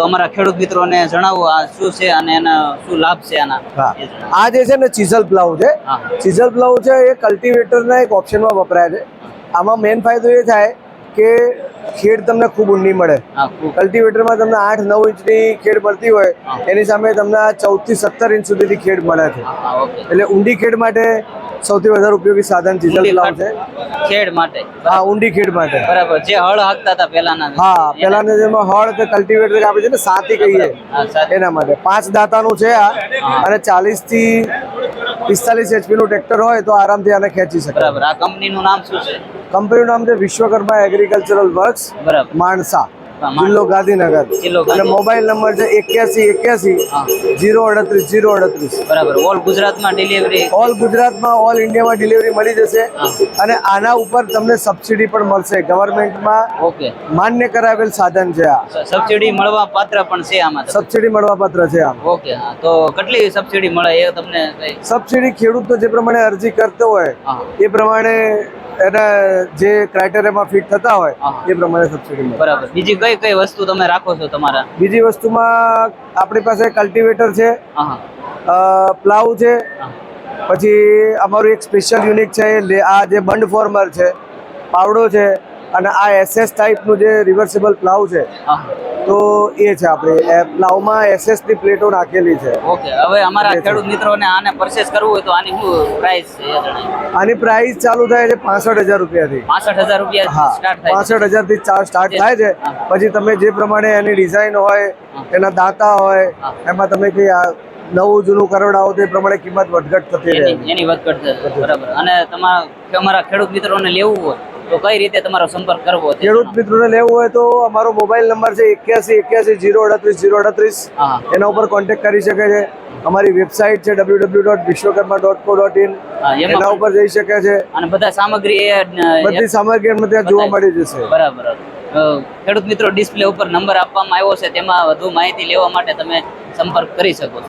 તો અમારા ખેડૂત મિત્રોને જણાવો આ શું છે અને એના શું લાભ છે આના. આ જે છે ને ચીઝલ પ્લાવ છે. ચીઝલ પ્લાવ છે એ કલ્ટિવેટરના એક ઓપ્શનમાં વપરાય છે. આમાં મેઇન ફાયદો એ થાય કે ખેડ તમને ખૂબ ઊંડી મળે. કલ્ટિવેટરમાં તમને આઠ નવ ઇંચની ખેડ મળતી હોય એની સામે તમને ચૌદથી સત્તર ઇંચ સુધીની ખેડ મળે છે. એટલે ઊંડી ખેડ માટે સૌથી વધારે ઉપયોગી સાધન ચીઝલ પ્લાવ છે. ખેડ માટે. હા ઊંડી ખેડ માટે. બરાબર. જે હળ હાકતા હતા પહેલાના હા પહેલાના જેમાં હળ કે કલ્ટિવેટર આપણે છે ને સાતી કહીએ એના માટે. પાંચ દાતાનું છે આ અને ચાલીસથી પિસ્તાલીસ એચપી નું ટ્રેક્ટર હોય તો આરામથી આને ખેંચી શકે બરાબર. આ કંપનીનું નામ શું છે? કંપનીનું નામ છે વિશ્વકર્મા એગ્રીકલ્ચરલ વર્ક્સ બરાબર. માણસા. જિલ્લો ગાંધીનગર. અને મોબાઈલ નંબર છે એક્યાસી એક્યાસી જીરો અડત્રીસ જીરો અડત્રીસ. બરાબર. ઓલ ગુજરાતમાં ડિલિવરી ઓલ ગુજરાતમાં ઓલ ઇન્ડિયામાં ડિલિવરી મળી જશે. અને આના ઉપર તમને સબસિડી પણ મળશે. ગવર્મેન્ટમાં ઓકે. માન્ય કરાવેલ સાધન છે આ. સબસિડી મળવા પાત્ર પણ છે આમાં તો. મળવા પાત્ર છે આ ઓકે તો કેટલી સબસિડી મળે એ તમને સબસિડી ખેડૂતો જે પ્રમાણે અરજી કરતો હોય એ પ્રમાણે એના જે ક્રાઇટેરિયામાં ફિટ થતા હોય એ પ્રમાણે સબસિડી મળે. બરાબર. બીજી કઈ કઈ વસ્તુ તમે રાખો છો તમારા? બીજી વસ્તુમાં આપણી પાસે કલ્ટિવેટર છે પ્લાવ છે પછી અમારું એક સ્પેશિયલ યુનિક છે આ જે બંડ ફોર્મર છે પાવડો છે અને આ એસએસ ટાઈપનું જે રિવર્સિબલ પ્લાવ છે તો એ છે આપણે પ્લાવમાં એસએસની પ્લેટો નાખેલી છે. ઓકે હવે અમારા ખેડૂત મિત્રોને આને પરચેસ કરવું હોય તો આની શું પ્રાઇસ છે આની પ્રાઇસ ચાલુ થાય છે પાસઠ હજાર રૂપિયાથી. પાસઠ હજાર રૂપિયા સ્ટાર્ટ થાય. પાસઠ હજારથી ચાર સ્ટાર્ટ થાય છે. પછી તમે જે પ્રમાણે એની ડિઝાઇન હોય એના દાંતા હોય એમાં તમે કઈ આ નવું જૂનું કરોડાવો તે પ્રમાણે કિંમત વધઘટ થતી રહે એની વધઘટ. બરાબર. અને તમારા અમારા ખેડૂત મિત્રોને લેવું હોય તો કઈ રીતે તમારો સંપર્ક કરવો ખેડૂત મિત્રોને લેવું હોય તો અમારો મોબાઈલ નંબર છે એક્યાસી એક્યાસી જીરો અડત્રીસ જીરો અડત્રીસ. એના ઉપર કોન્ટેક્ટ કરી શકે છે. અમારી વેબસાઇટ છે W W dot Vishwakarma dot co dot in હા, એના ઉપર જઈ શકે છે. અને બધા સામગ્રી એ બધી સામગ્રી અમને ત્યાં જોવા મળી જશે. બરાબર. ખેડૂત મિત્રો ડિસ્પ્લે ઉપર નંબર આપવામાં આવ્યો છે તેમાં વધુ માહિતી લેવા માટે તમે સંપર્ક કરી શકો છો.